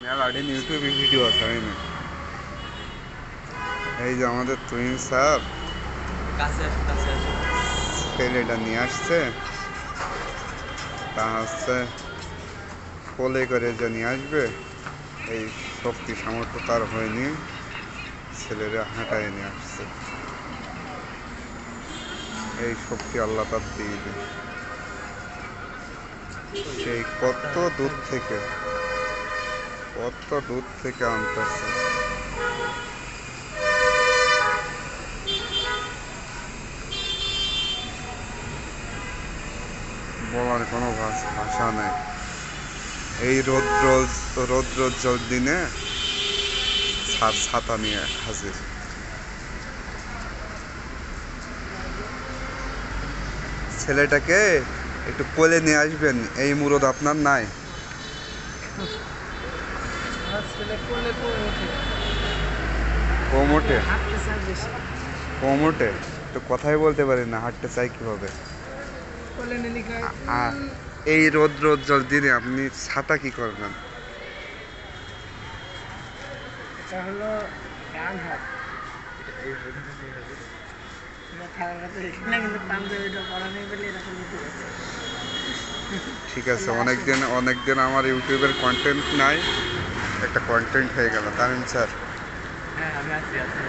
মেলাডিন ইউটিউবে ভিডিও আছে আমি এই যে আমাদের তুহিন স্যার ছেলেটা নিয়ে আসছে। তা হচ্ছে কোলে করে যে নিয়ে আসবে এই শক্তি সামর্থ্য তার হয়নি। ছেলেরা হাঁটায় নিয়ে আসছে। এই শক্তি আল্লাহ তার দিয়ে দেয় সেই কত দূর থেকে কত দূর থেকে আনতেছে? বলার কোনো ভাষ- নেই। এই রৌদ্র রৌদ্রোজ্জ্বল দিনে ছাতা নিয়ে হাজির। ছেলেটাকে একটু কোলে নিয়ে আসবেন, এই মুরদ আপনার নাই। ছেলে করলে কোমোটে কোমোটে? তো কথাই বলতে পারি না হাঁটতে চাই কীভাবে? কোলে নিলি খায় আর এই দিনে আপনি ছাতা কি করবেন? এটা হলো ডান হাত। ঠিক আছে অনেক দিন অনেক দিন আমার ইউটিউবের কন্টেন্ট নাই। একটা কন্টেন্ট হয়ে গেল তামিম স্যার। হ্যাঁ আমি আছি আছি।